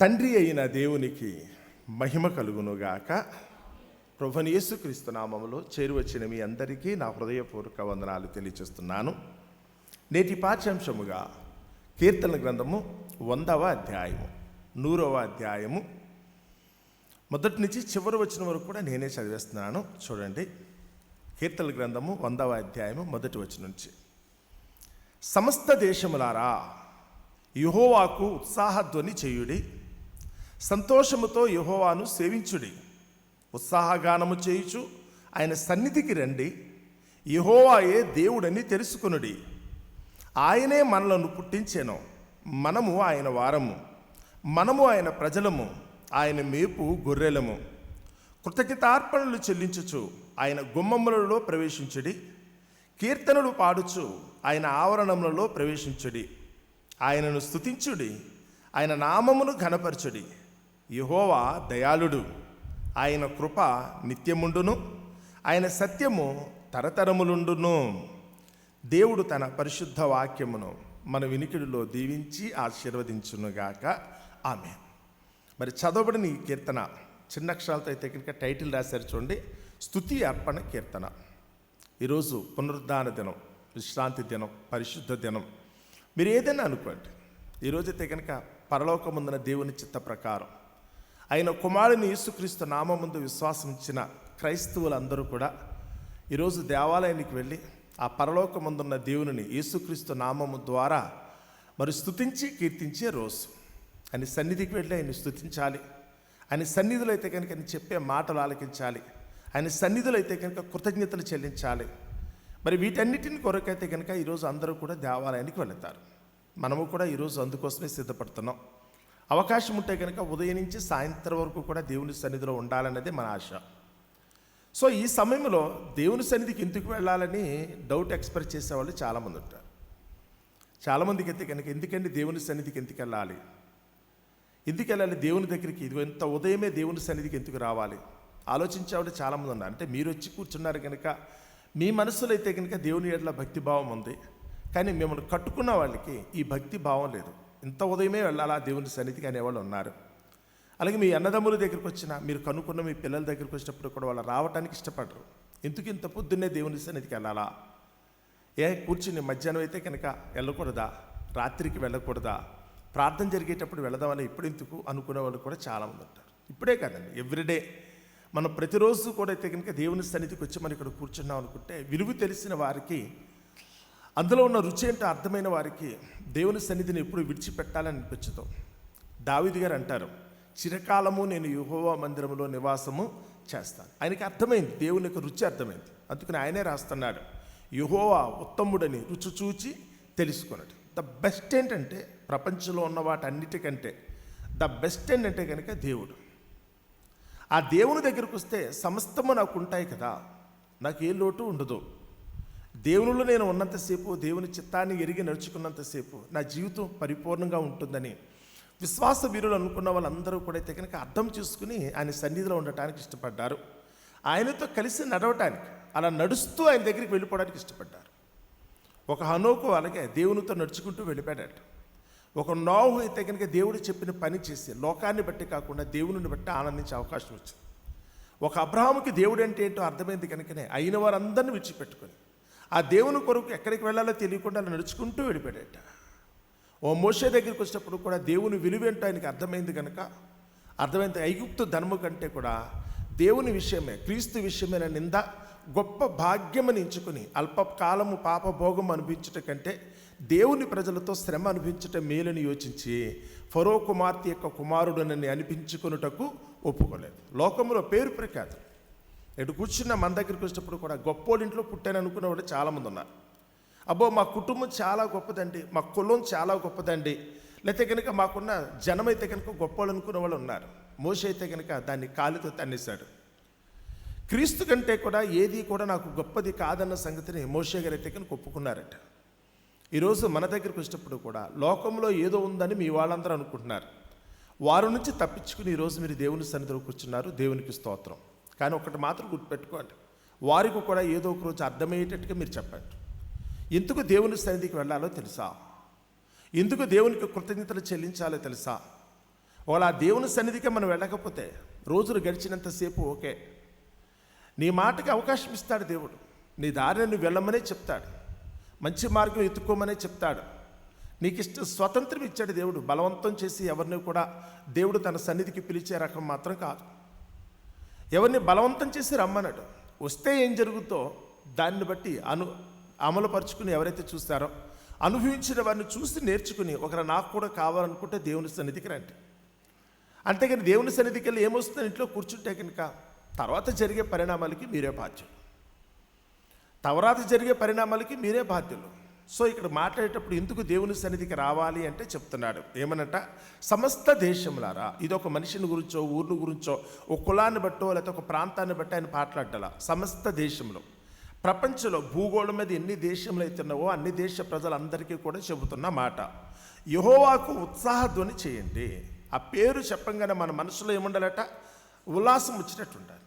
తండ్రి అయిన దేవునికి మహిమ కలుగునుగాక. ప్రభుని యేసుక్రీస్తు నామములో చేరువచ్చిన మీ అందరికీ నా హృదయపూర్వక వందనాలు తెలియచేస్తున్నాను నేటి పాఠ్యాంశముగా కీర్తన గ్రంథము వందవ అధ్యాయము నూరవ అధ్యాయము. మొదటి నుంచి చివరి వచ్చిన వరకు కూడా నేనే చదివేస్తున్నాను. చూడండి. కీర్తన గ్రంథము వందవ అధ్యాయము మొదటి వచ్చిన నుంచి. సమస్త దేశములారా యహోవాకు ఉత్సాహధ్వని చేయుడి. సంతోషముతో యహోవాను సేవించుడి. ఉత్సాహగానము చేయుచు ఆయన సన్నిధికి రండి. యహోవాయే దేవుడని తెలుసుకొనుడి. ఆయనే మనలను పుట్టించెను. మనము ఆయన వారము. మనము ఆయన ప్రజలము. ఆయన మేపు గొర్రెలము. కృతజ్ఞతార్పణలు చెల్లించుచు ఆయన గుమ్మములలో ప్రవేశించుడి. కీర్తనలు పాడుచు ఆయన ఆవరణములలో ప్రవేశించుడి. ఆయనను స్తుతించుడి. ఆయన నామమును ఘనపరచుడి. యహోవా దయాళుడు. ఆయన కృప నిత్యముండును ఆయన సత్యము తరతరములుండును. దేవుడు తన పరిశుద్ధ వాక్యమును మన వినికిడిలో దీవించి ఆశీర్వదించునుగాక. ఆమె మరి చదవబడిన ఈ కీర్తన చిన్న అక్షరాలతో అయితే కనుక టైటిల్ రాశారు చూడండి. స్థుతి అర్పణ కీర్తన. ఈరోజు పునరుద్ధాన దినం విశ్రాంతి దినం పరిశుద్ధ దినం. మీరు ఏదైనా అనుకోండి ఈరోజైతే కనుక పరలోకముందున దేవుని చిత్త ప్రకారం ఆయన కుమారుని యేసుక్రీస్తు నామముందు విశ్వాసం ఇచ్చిన క్రైస్తవులందరూ కూడా ఈరోజు దేవాలయానికి వెళ్ళి ఆ పరలోకముందున్న దేవునిని యేసుక్రీస్తు నామము ద్వారా మరి స్థుతించి కీర్తించే రోజు. ఆయన సన్నిధికి వెళ్ళి ఆయన స్థుతించాలి ఆయన సన్నిధిలో అయితే కనుక ఆయన చెప్పే మాటలు ఆలకించాలి. ఆయన సన్నిధిలో అయితే కనుక కృతజ్ఞతలు చెల్లించాలి. మరి వీటన్నిటిని కొరకైతే కనుక ఈరోజు అందరూ కూడా దేవాలయానికి వెళతారు. మనము కూడా ఈరోజు అందుకోసమే సిద్ధపడుతున్నాం. అవకాశం ఉంటే కనుక ఉదయం నుంచి సాయంత్రం వరకు కూడా దేవుని సన్నిధిలో ఉండాలన్నదే మన ఆశ. సో ఈ సమయంలో దేవుని సన్నిధికి ఎందుకు వెళ్ళాలని డౌట్ ఎక్స్ప్రెస్ చేసేవాళ్ళు చాలామంది ఉంటారు. చాలామందికి అయితే కనుక ఎందుకండి దేవుని సన్నిధికి ఎందుకు వెళ్ళాలి? ఎందుకు వెళ్ళాలి దేవుని దగ్గరికి? ఇది ఎంత ఉదయమే దేవుని సన్నిధికి ఎందుకు రావాలి? ఆలోచించేవాళ్ళు చాలామంది ఉన్నారు. అంటే మీరు వచ్చి కూర్చున్నారు కనుక మీ మనసులో అయితే కనుక దేవుని ఏడల భక్తి భావం ఉంది. కానీ మిమ్మల్ని కట్టుకున్న వాళ్ళకి ఈ భక్తి భావం లేదు. ఇంత ఉదయమే వెళ్ళాలా దేవుని సన్నిధికి అనేవాళ్ళు ఉన్నారు. అలాగే మీ అన్నదమ్ముల దగ్గరికి వచ్చిన మీరు కనుక్కున్న మీ పిల్లల దగ్గరికి వచ్చినప్పుడు కూడా వాళ్ళు రావడానికి ఇష్టపడరు. ఎందుకు ఇంత పొద్దున్నే దేవుని సన్నిధికి వెళ్ళాలా? ఏ కూర్చుని మధ్యాహ్నం అయితే కనుక వెళ్ళకూడదా? రాత్రికి వెళ్ళకూడదా? ప్రార్థన జరిగేటప్పుడు వెళదామని ఇప్పుడు ఎందుకు అనుకునే వాళ్ళు కూడా చాలామంది ఉంటారు. ఇప్పుడే కాదండి ఎవ్రీడే మనం ప్రతిరోజు కూడా అయితే కనుక దేవుని సన్నిధికి వచ్చి మనం ఇక్కడ కూర్చున్నాం అనుకుంటే విలువ తెలిసిన వారికి అందులో ఉన్న రుచి ఏంటో అర్థమైన వారికి దేవుని సన్నిధిని ఎప్పుడు విడిచిపెట్టాలని అనిపించదు. దావిది గారు అంటారు చిరకాలము నేను యుహోవా మందిరంలో నివాసము చేస్తాను. ఆయనకి అర్థమైంది దేవుని యొక్క రుచి అర్థమైంది. అందుకని ఆయనే రాస్తున్నాడు యుహోవా ఉత్తముడని రుచి చూచి తెలుసుకున్నాడు ద బెస్ట్ ఏంటంటే ప్రపంచంలో ఉన్న వాటన్నిటికంటే ద బెస్ట్ ఏంటంటే కనుక దేవుడు. ఆ దేవుని దగ్గరకు వస్తే సమస్తము నాకు ఉంటాయి కదా నాకు ఏ లోటు ఉండదు. దేవునిలో నేను ఉన్నంతసేపు దేవుని చిత్తాన్ని ఎరిగి నడుచుకున్నంతసేపు నా జీవితం పరిపూర్ణంగా ఉంటుందని విశ్వాస వీరులు అనుకున్న వాళ్ళందరూ కూడా అయితే కనుక అర్థం చేసుకుని ఆయన సన్నిధిలో ఉండటానికి ఇష్టపడ్డారు. ఆయనతో కలిసి నడవటానికి అలా నడుస్తూ ఆయన దగ్గరికి వెళ్ళిపోవడానికి ఇష్టపడ్డారు. ఒక హనోకు అలాగే దేవునితో నడుచుకుంటూ వెళ్ళిపోయాడట. ఒక నోహు అయితే కనుక దేవుడు చెప్పిన పని చేసి లోకాన్ని బట్టి కాకుండా దేవుని బట్టి ఆనందించే అవకాశం వచ్చింది. ఒక అబ్రహాముకి దేవుడు అంటే ఏంటో అర్థమైంది కనుకనే అయిన వారందరిని విడిచిపెట్టుకొని ఆ దేవుని కొరకు ఎక్కడికి వెళ్ళాలో తెలియకుండా అలా నడుచుకుంటూ వెళ్ళిపోయాడట. ఓ మోషే దగ్గరికి వచ్చినప్పుడు కూడా దేవుని విలువేంటో ఆయనకి అర్థమైంది కనుక అర్థమైంది ఐగుప్తు ధర్మం కంటే కూడా దేవుని విషయమే క్రీస్తు విషయమైన నింద గొప్ప భాగ్యమని ఎంచుకుని అల్పకాలము పాపభోగం అనిపించటం అనిపించుట కంటే దేవుని ప్రజలతో శ్రమ అనిపించుట మేలని యోచించి ఫరో కుమార్తె యొక్క కుమారుడనని అనిపించుకొనుటకు ఒప్పుకోలేదు. లోకంలో పేరు ప్రఖ్యాతులు. ఎటు కూర్చున్న మన దగ్గరికి వచ్చినప్పుడు కూడా గొప్పోడింట్లో పుట్టాను అనుకునే వాళ్ళు చాలామంది ఉన్నారు. అబ్బో మా కుటుంబం చాలా గొప్పదండి. మా కులం చాలా గొప్పదండి. లేకపోతే కనుక మాకున్న జనం అయితే కనుక గొప్పవాళ్ళు అనుకునే వాళ్ళు ఉన్నారు. మోష అయితే కనుక దాన్ని కాలితో తన్నేశాడు. క్రీస్తు కంటే కూడా ఏది కూడా నాకు గొప్పది కాదన్న సంగతిని మోషే గారు అయితే కనుక ఒప్పుకున్నారట. ఈరోజు మన దగ్గరికి వచ్చినప్పుడు కూడా లోకంలో ఏదో ఉందని మీ వాళ్ళందరూ అనుకుంటున్నారు. వారి నుంచి తప్పించుకుని ఈరోజు మీరు దేవుని సన్నిధిలో కూర్చున్నారు. దేవునికి స్తోత్రం. కానీ ఒకటి మాత్రం గుర్తుపెట్టుకోండి వారికి కూడా ఏదో ఒక రోజు అర్థమయ్యేటట్టుగా మీరు చెప్పండి. ఎందుకు దేవుని సన్నిధికి వెళ్ళాలో తెలుసా? ఎందుకు దేవునికి కృతజ్ఞతలు చెల్లించాలో తెలుసా? ఒకవేళ ఆ దేవుని సన్నిధికి మనం వెళ్ళకపోతే రోజులు గడిచినంతసేపు ఓకే. నీ మాటకి అవకాశం ఇస్తాడు దేవుడు. నీ దారిని నువ్వు వెళ్ళమనే చెప్తాడు. మంచి మార్గం ఎత్తుకోమనే చెప్తాడు. నీకు ఇష్ట స్వతంత్రం ఇచ్చాడు దేవుడు. బలవంతం చేసి ఎవరిని కూడా దేవుడు తన సన్నిధికి పిలిచే రకం మాత్రం కాదు. ఎవరిని బలవంతం చేసి రమ్మన్నాడు వస్తే ఏం జరుగుతో దాన్ని బట్టి అను అమలుపరుచుకుని ఎవరైతే చూస్తారో అనుభవించిన వారిని చూసి నేర్చుకుని ఒకరు నాకు కూడా కావాలనుకుంటే దేవుని సన్నిధికి రండి. అంతేకాని దేవుని సన్నిధికి వెళ్ళి ఏమొస్తుంది ఇంట్లో కూర్చుంటే కనుక తర్వాత జరిగే పరిణామాలకి మీరే బాధ్యులు. తర్వాత జరిగే పరిణామాలకి మీరే బాధ్యులు. సో ఇక్కడ మాట్లాడేటప్పుడు ఎందుకు దేవుని సన్నిధికి రావాలి అంటే చెప్తున్నాడు. ఏమనట? సమస్త దేశంలారా ఇది ఒక మనిషిని గురించో ఊరిని గురించో ఒక కులాన్ని బట్టో లేకపోతే ఒక ప్రాంతాన్ని బట్టి ఆయన మాట్లాడాల సమస్త దేశంలో ప్రపంచంలో భూగోళం మీద ఎన్ని దేశంలో అవుతున్నావో అన్ని దేశ ప్రజలందరికీ కూడా చెబుతున్న మాట. యహోవాకు ఉత్సాహధ్వని చేయండి. ఆ పేరు చెప్పంగానే మన మనసులో ఏముండాలట? ఉల్లాసం వచ్చినట్టు ఉండాలి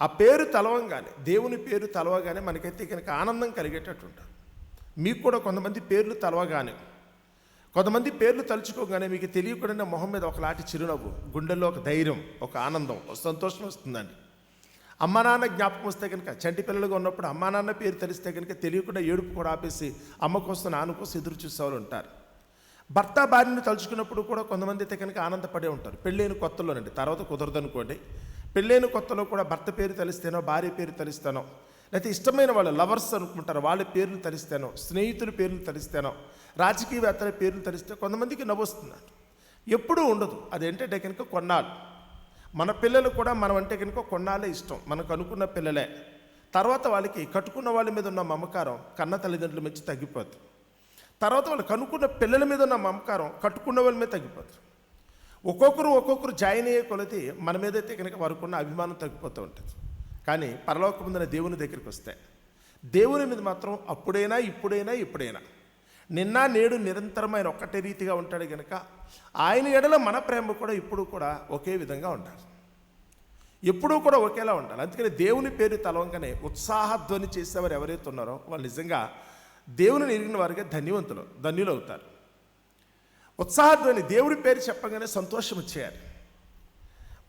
ఆ పేరు తలవంగానే దేవుని పేరు తలవగానే మనకైతే కనుక ఆనందం కలిగేటట్టు ఉంటుంది మీకు కూడా కొంతమంది పేర్లు తలవగానే కొంతమంది పేర్లు తలుచుకోగానే మీకు తెలియకుండా మొహం మీద ఒకలాంటి చిరునవ్వు గుండెల్లో ఒక ధైర్యం ఒక ఆనందం ఒక సంతోషం వస్తుందండి. అమ్మా నాన్న జ్ఞాపకం వస్తే కనుక చంటి పిల్లలుగా ఉన్నప్పుడు అమ్మా నాన్న పేరు తెలిస్తే కనుక తెలియకుండా ఏడుపు కూడా ఆపేసి అమ్మ కోసం నాన్న కోసం ఎదురు చూసేవాళ్ళు ఉంటారు. భర్త భార్యను తలుచుకున్నప్పుడు కూడా కొంతమంది అయితే కనుక ఆనందపడే ఉంటారు. పెళ్ళైన కొత్తలోనండి తర్వాత కుదరదు అనుకోండి పెళ్ళైన కొత్తలో కూడా భర్త పేరు తలిస్తేనో భార్య పేరు తలిస్తానో లేకపోతే ఇష్టమైన వాళ్ళు లవర్స్ అనుకుంటారు వాళ్ళ పేర్లు తరిస్తాను స్నేహితుల పేర్లు తరిస్తాను రాజకీయవేత్తల పేర్లు తరిస్తే కొంతమందికి నవ్వొస్తున్నారు. ఎప్పుడూ ఉండదు. అదేంటంటే కనుక కొన్నాళ్ళు. మన పిల్లలు కూడా మనం అంటే కనుక కొన్నాళ్ళే ఇష్టం. మనకు అనుకున్న పిల్లలే. తర్వాత వాళ్ళకి కట్టుకున్న వాళ్ళ మీద ఉన్న మమకారం కన్న తల్లిదండ్రుల మీద తగ్గిపోతుంది తర్వాత వాళ్ళు కనుక్కున్న పిల్లల మీద ఉన్న మమకారం కట్టుకున్న వాళ్ళ మీద తగ్గిపోతుంది ఒక్కొక్కరు ఒక్కొక్కరు జాయిన్ అయ్యే కొలది మన మీద అయితే కనుక వారికి ఉన్న అభిమానం తగ్గిపోతూ ఉంటుంది. కానీ పరలోకముందున దేవుని దగ్గరికి వస్తే దేవుని మీద మాత్రం అప్పుడైనా ఇప్పుడైనా ఇప్పుడైనా. నిన్న నేడు నిరంతరమైన ఒక్కటే రీతిగా ఉంటాడు కనుక ఆయన ఎడల మన ప్రేమ కూడా ఇప్పుడు కూడా ఒకే విధంగా ఉండాలి. ఎప్పుడూ కూడా ఒకేలా ఉండాలి. అందుకని దేవుని పేరు తలవంగానే ఉత్సాహధ్వని చేసేవారు ఎవరైతే ఉన్నారో వాళ్ళు నిజంగా దేవుని ఎరిగిన వారిగా ధన్యవంతులు ధన్యులు అవుతారు ఉత్సాహధ్వని దేవుడి పేరు చెప్పగానే సంతోషం వచ్చేయాలి.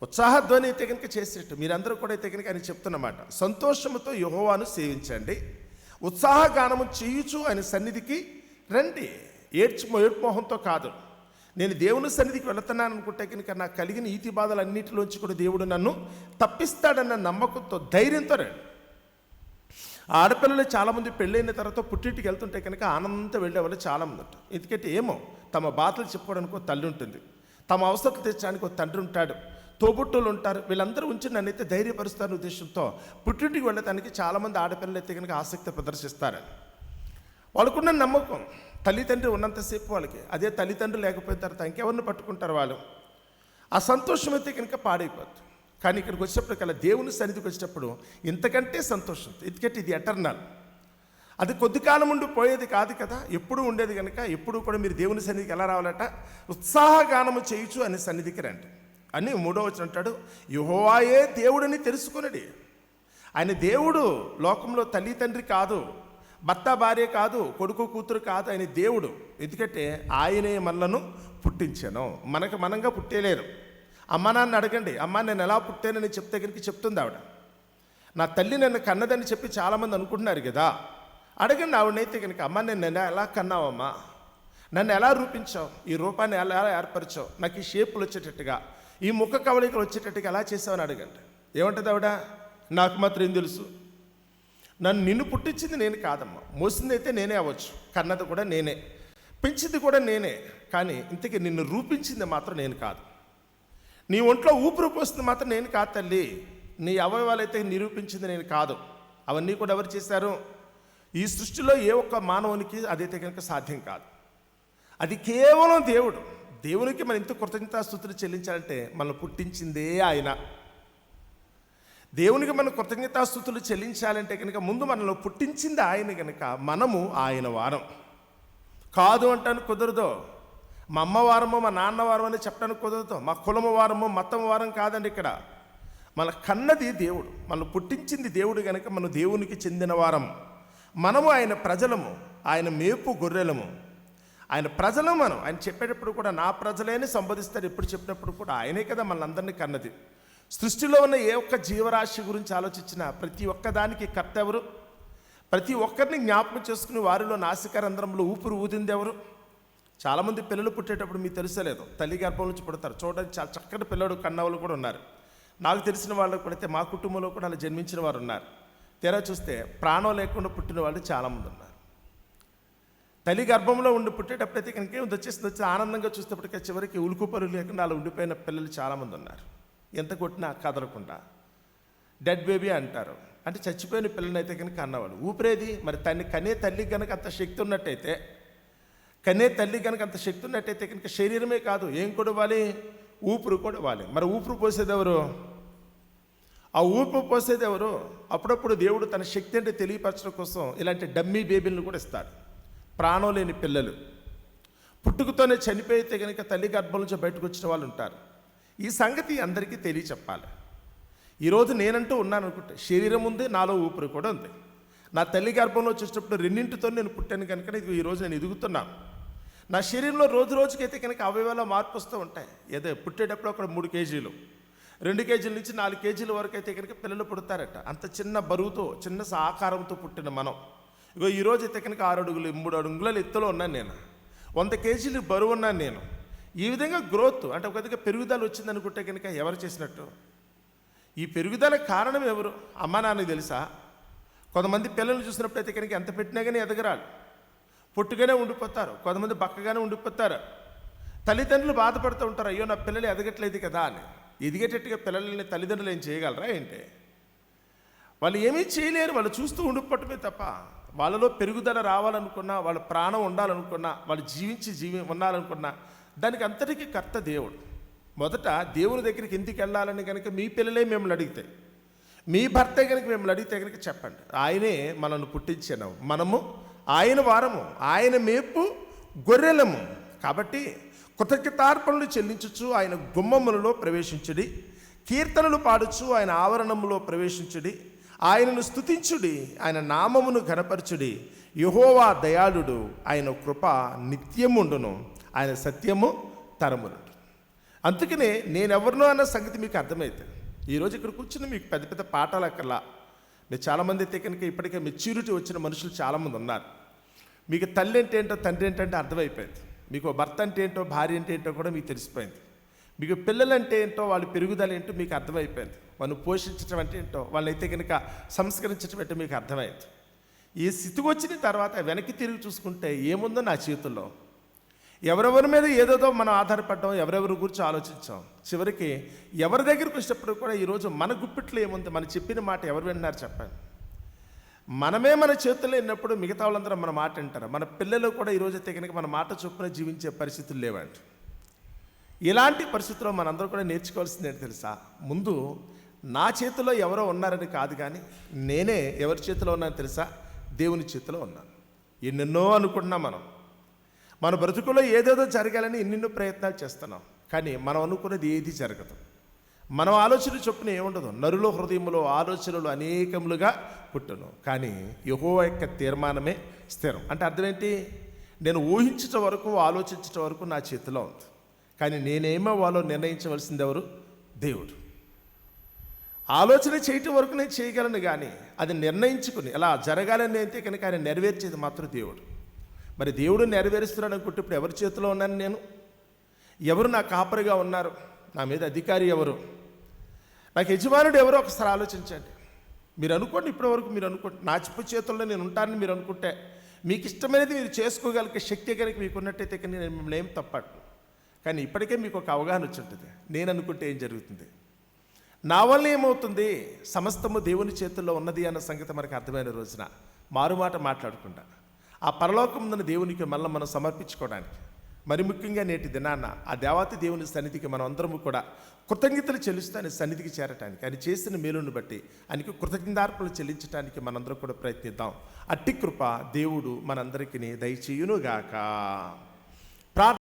ఉత్సాహధ్వని అయితే కనుక చేసేట్టు. మీరందరూ కూడా అయితే కనుక ఆయన చెప్తున్నమాట. సంతోషముతో యుహోవాను సేవించండి. ఉత్సాహగానము చేయుచు ఆయన సన్నిధికి రండి. ఏడ్చి ఏడ్మోహంతో కాదు. నేను దేవుని సన్నిధికి వెళుతున్నాను అనుకుంటే కనుక నాకు కలిగిన ఈతి బాధలు అన్నింటిలోంచి కూడా దేవుడు నన్ను తప్పిస్తాడన్న నమ్మకంతో ధైర్యంతో రండి. ఆడపిల్లలు చాలామంది పెళ్ళైన తర్వాత పుట్టింటికి వెళ్తుంటే కనుక ఆనందంతో వెళ్ళే వాళ్ళు చాలామంది ఉంటారు. ఎందుకంటే ఏమో తమ బాధలు చెప్పుకోవడానికి ఒక తల్లి ఉంటుంది. తమ అవసరం తెచ్చడానికి ఒక తండ్రి ఉంటాడు. తోబుట్టులు ఉంటారు. వీళ్ళందరూ ఉంచి నన్ను అయితే ధైర్యపరుస్తారు ఉద్దేశంతో పుట్టింటికి వెళ్ళటానికి చాలామంది ఆడపిల్లలు అయితే కనుక ఆసక్తి ప్రదర్శిస్తారని వాళ్ళకున్న నమ్మకం తల్లిదండ్రి ఉన్నంతసేపు వాళ్ళకి. అదే తల్లిదండ్రులు లేకపోయిన తర్వాత ఇంకెవరిని పట్టుకుంటారు వాళ్ళు? ఆ సంతోషం అయితే కనుక పాడైపోతుంది కానీ ఇక్కడికి వచ్చినప్పటికల్లా దేవుని సన్నిధికి వచ్చేటప్పుడు ఇంతకంటే సంతోషం. ఎందుకంటే ఇది ఎటర్నల్. అది కొద్ది కాలం ఉండి పోయేది కాదు కదా. ఎప్పుడు ఉండేది కనుక ఎప్పుడు కూడా మీరు దేవుని సన్నిధికి ఎలా రావాలట? ఉత్సాహగానము చేయొచ్చు అనే సన్నిధికి రండి. అని మూడో వచ్చిన అంటాడు యుహోవాయే దేవుడని తెలుసుకునడి. ఆయన దేవుడు లోకంలో తల్లి తండ్రి కాదు భర్త భార్య కాదు కొడుకు కూతురు కాదు ఆయన దేవుడు. ఎందుకంటే ఆయనే మనలను పుట్టించాను. మనకు మనంగా పుట్టేలేరు. అమ్మ నాన్న అడగండి అమ్మ నేను ఎలా పుట్టానని చెప్తే కనుక చెప్తుంది ఆవిడ. నా తల్లి నన్ను కన్నదని చెప్పి చాలామంది అనుకుంటున్నారు కదా. అడగండి ఆవిడనైతే కనుక అమ్మ నేను ఎలా ఎలా కన్నావమ్మా? నన్ను ఎలా రూపించావు? ఈ రూపాన్ని ఎలా ఎలా ఏర్పరిచావు? నాకు ఈ షేపులు వచ్చేటట్టుగా. ఈ ముఖ కవళికలు వచ్చేటట్టుగా ఎలా చేసావని అడగండి. ఏమంటుంది ఆవిడ? నాకు మాత్రం ఏం తెలుసు. నన్ను నిన్ను పుట్టించింది నేను కాదమ్మా. మోసింది అయితే నేనే అవ్వచ్చు. కన్నది కూడా నేనే. పెంచింది కూడా నేనే. కానీ ఇంతకీ నిన్ను రూపించింది మాత్రం నేను కాదు. నీ ఒంట్లో ఊపిరి పోసింది మాత్రం నేను కాదు తల్లి. నీ అవయవాలు అయితే నిరూపించింది నేను కాదు. అవన్నీ కూడా ఎవరు చేశారు? ఈ సృష్టిలో ఏ ఒక్క మానవునికి అదైతే కనుక సాధ్యం కాదు. అది కేవలం దేవుడు. దేవునికి మనం ఇంత కృతజ్ఞతాస్థుతులు చెల్లించాలంటే మనం పుట్టించిందే ఆయన. దేవునికి మనం కృతజ్ఞతాస్థుతులు చెల్లించాలంటే కనుక ముందు మనలో పుట్టించింది ఆయన కనుక మనము ఆయన వారం. కాదు అంటాను కుదరదు. మా అమ్మవారము మా నాన్నవారం అని చెప్పడానికి కుదరదు. మా కులము వారము మతం వారం కాదండి ఇక్కడ. మన కన్నది దేవుడు మనం పుట్టించింది దేవుడు కనుక మన దేవునికి చెందిన వారం. మనము ఆయన ప్రజలము ఆయన మేపు గొర్రెలము. ఆయన ప్రజలు మనం. ఆయన చెప్పేటప్పుడు కూడా నా ప్రజలేని సంబోధిస్తారు. ఎప్పుడు చెప్పినప్పుడు కూడా ఆయనే కదా మనందరినీ కన్నది. సృష్టిలో ఉన్న ఏ ఒక్క జీవరాశి గురించి ఆలోచించినా ప్రతి ఒక్కదానికి కర్త ఎవరు? ప్రతి ఒక్కరిని జ్ఞాపకం చేసుకుని వారిలో నాసికారంధ్రంలో ఊపిరి ఊదింది ఎవరు? చాలామంది పిల్లలు పుట్టేటప్పుడు మీకు తెలుసలేదు. తల్లి గర్భం నుంచి పుడతారు. చూడడానికి చాలా చక్కటి పిల్లడు కన్నవాళ్ళు కూడా ఉన్నారు. నాకు తెలిసిన వాళ్ళు కూడా అయితే మా కుటుంబంలో కూడా అలా జన్మించిన వారు ఉన్నారు. తీరా చూస్తే ప్రాణం లేకుండా పుట్టిన వాళ్ళు చాలామంది ఉన్నారు. తల్లి గర్భంలో ఉండి పుట్టేటప్పుడైతే కనుక ఏం వచ్చేసింది వచ్చి ఆనందంగా చూసేటప్పటికే చివరికి ఉలుకు పరులు లేకుండా అలా ఉండిపోయిన పిల్లలు చాలామంది ఉన్నారు. ఎంత కొట్టినా కదలకుండా. డెడ్ బేబీ అంటారు. అంటే చచ్చిపోయిన పిల్లని అయితే కనుక అన్నవాళ్ళు. ఊపిరేది మరి తన్ని కనే తల్లికి కనుక అంత శక్తి ఉన్నట్టయితే కనే తల్లి కనుక అంత శక్తి ఉన్నట్టయితే కనుక శరీరమే కాదు ఏం కూడా ఇవ్వాలి ఊపిరి కూడా ఇవ్వాలి మరి ఊపిరి పోసేది ఎవరు? ఆ ఊపిరి పోసేది ఎవరు? అప్పుడప్పుడు దేవుడు తన శక్తి అంటే తెలియపరచడం కోసం ఇలాంటి డమ్మీ బేబీలను కూడా ఇస్తాడు. ప్రాణం లేని పిల్లలు. పుట్టుకతోనే చనిపోయితే కనుక తల్లి గర్భం నుంచి బయటకు వచ్చిన వాళ్ళు ఉంటారు. ఈ సంగతి అందరికీ తెలియచెప్పాలి. ఈరోజు నేనంటూ ఉన్నాను అనుకుంటే శరీరం ఉంది నాలో ఊపిరి కూడా ఉంది. నా తల్లి గర్భంలో వచ్చేటప్పుడు రెండింటితో నేను పుట్టాను కనుక ఇది ఈరోజు నేను ఎదుగుతున్నాను నా శరీరంలో రోజు రోజుకైతే కనుక అవయవాలో మార్పు వస్తూ ఉంటాయి. ఏదో పుట్టేటప్పుడు ఒక మూడు కేజీలు రెండు కేజీల నుంచి నాలుగు కేజీల వరకు అయితే కనుక పిల్లలు పుడతారట. అంత చిన్న బరువుతో చిన్న ఆకారంతో పుట్టిన మనం. ఇగో ఈరోజు అయితే కనుక ఆరు అడుగులు మూడు అడుగుల ఎత్తులో ఉన్నాను నేను. వంద కేజీలు బరువు ఉన్నాను నేను. ఈ విధంగా గ్రోత్ అంటే ఒక విధంగా పెరుగుదల వచ్చింది అనుకుంటే కనుక ఎవరు చేసినట్టు? ఈ పెరుగుదల కారణం ఎవరు? అమ్మ నాన్నకి తెలుసా? కొంతమంది పిల్లల్ని చూసినప్పుడు అయితే కనుక ఎంత పెట్టినా కానీ ఎదగరాలు పొట్టుగానే ఉండిపోతారు. కొంతమంది బక్కగానే ఉండిపోతారు. తల్లిదండ్రులు బాధపడుతూ ఉంటారు. అయ్యో నా పిల్లలు ఎదగట్లేదు కదా అని. ఎదిగేటట్టుగా పిల్లల్ని తల్లిదండ్రులు ఏం చేయగలరా ఏంటి? వాళ్ళు ఏమీ చేయలేరు. వాళ్ళు చూస్తూ ఉండిపోవటమే తప్ప. వాళ్ళలో పెరుగుదల రావాలనుకున్నా వాళ్ళ ప్రాణం ఉండాలనుకున్నా వాళ్ళు జీవించి జీవి ఉండాలనుకున్నా దానికి అంతటికీ కర్త దేవుడు. మొదట దేవుని దగ్గరికి ఎందుకు వెళ్ళాలని కనుక మీ పిల్లలే మిమ్మల్ని అడిగితే మీ భర్త కనుక మిమ్మల్ని అడిగితే కనుక చెప్పండి. ఆయనే మనల్ని పుట్టించాను మనము ఆయన వారము ఆయన మేపు గొర్రెలము. కాబట్టి కృతజ్ఞతార్పణలు చెల్లించుచు ఆయన గుమ్మములలో ప్రవేశించుడి కీర్తనలు పాడుచు ఆయన ఆవరణములో ప్రవేశించుడి ఆయనను స్తుతించుడి ఆయన నామమును ఘనపరచుడి. యహోవా దయాళుడు ఆయన కృప నిత్యముండును ఆయన సత్యము తరములు అందుకనే నేనెవరినో అన్న సంగతి మీకు అర్థమైతే ఈరోజు ఇక్కడ కూర్చుని మీకు పెద్ద పెద్ద పాఠాలు అక్కర్లా. మీరు చాలామంది అయితే కనుక ఇప్పటికే మెచ్యూరిటీ వచ్చిన మనుషులు చాలామంది ఉన్నారు. మీకు తల్లి అంటే ఏంటో తండ్రి ఏంటంటే అర్థమైపోయింది. మీకు భర్త అంటే ఏంటో భార్య అంటే ఏంటో కూడా మీకు తెలిసిపోయింది. మీకు పిల్లలంటే ఏంటో వాళ్ళ పెరుగుదల ఏంటో మీకు అర్థమైపోయింది. వాళ్ళు పోషించడం అంటే ఏంటో వాళ్ళైతే కనుక సంస్కరించడం అంటే మీకు అర్థమైంది. ఈ స్థితికి వచ్చిన తర్వాత వెనక్కి తిరిగి చూసుకుంటే ఏముందో నా చేతుల్లో? ఎవరెవరి మీద ఏదేదో మనం ఆధారపడ్డాం ఎవరెవరి గురించి ఆలోచించాం? చివరికి ఎవరి దగ్గరికి వచ్చినప్పుడు కూడా ఈరోజు మన గుప్పిట్లో ఏముంది? మనం చెప్పిన మాట ఎవరు విన్నారు చెప్పండి. మనమే మన చేతుల్లో ఉన్నప్పుడు మిగతా వాళ్ళందరూ మన మాట వింటారు. మన పిల్లలు కూడా ఈరోజు అయితే కనుక మన మాట చొప్పున జీవించే పరిస్థితులు లేవండి. ఇలాంటి పరిస్థితుల్లో మనందరూ కూడా నేర్చుకోవాల్సింది ఏంటి తెలుసా? ముందు నా చేతిలో ఎవరో ఉన్నారని కాదు కానీ నేనే ఎవరి చేతిలో ఉన్నానని తెలుసా? దేవుని చేతిలో ఉన్నాను. ఎన్నెన్నో అనుకుంటున్నాం మనం. మన బ్రతుకులో ఏదేదో జరగాలని ఎన్నెన్నో ప్రయత్నాలు చేస్తున్నాం. కానీ మనం అనుకున్నది ఏది జరగదు. మనం ఆలోచన చొప్పున ఏముండదు. నరుల హృదయంలో ఆలోచనలు అనేకములుగా పుట్టును. కానీ యహో యొక్క తీర్మానమే స్థిరం. అంటే అర్థం ఏంటి? నేను ఊహించటం వరకు ఆలోచించటం వరకు నా చేతిలో ఉంది. కానీ నేనేమవ్వాలో నిర్ణయించవలసింది ఎవరు దేవుడు. ఆలోచన చేయటం వరకు నేను చేయగలను కానీ అది నిర్ణయించుకుని ఎలా జరగాలని అయితే కనుక ఆయన నెరవేర్చేది మాత్రం దేవుడు. మరి దేవుడు నెరవేరుస్తున్నాడు అనుకుంటే ఇప్పుడు ఎవరి చేతిలో ఉన్నాను నేను? ఎవరు నా కాపరిగా ఉన్నారు? నా మీద అధికారి ఎవరు? నాకు యజమానుడు ఎవరో ఒకసారి ఆలోచించండి. మీరు అనుకోండి ఇప్పటి వరకు మీరు అనుకోండి నా చెప్పు చేతుల్లో నేను ఉంటానని మీరు అనుకుంటే మీకు ఇష్టమైనది మీరు చేసుకోగలిగే శక్తి కనుక మీకున్నట్టయితే కానీ నేను మిమ్మల్ని ఏం తప్పట్టు కానీ ఇప్పటికే మీకు ఒక అవగాహన వచ్చి ఉంటుంది. నేను అనుకుంటే ఏం జరుగుతుంది? నా వల్ల ఏమవుతుంది? సమస్తము దేవుని చేతుల్లో ఉన్నది అన్న సంగతి మనకు అర్థమైన రోజున మారుమాట మాట్లాడకుండా ఆ పరలోకముందని దేవునికి మళ్ళీ మనం సమర్పించుకోవడానికి మరి ముఖ్యంగా నేటి దినాన్న ఆ దేవాతి దేవుని సన్నిధికి మనం అందరము కూడా కృతజ్ఞతలు చెల్లిస్తూ ఆయన సన్నిధికి చేరటానికి ఆయన చేసిన మేలును బట్టి ఆయనకి కృతజ్ఞతార్పణలు చెల్లించడానికి మనందరం కూడా ప్రయత్నిద్దాం. అట్టి కృప దేవుడు మనందరికీ దయచేయునుగాక. ప్రార్థ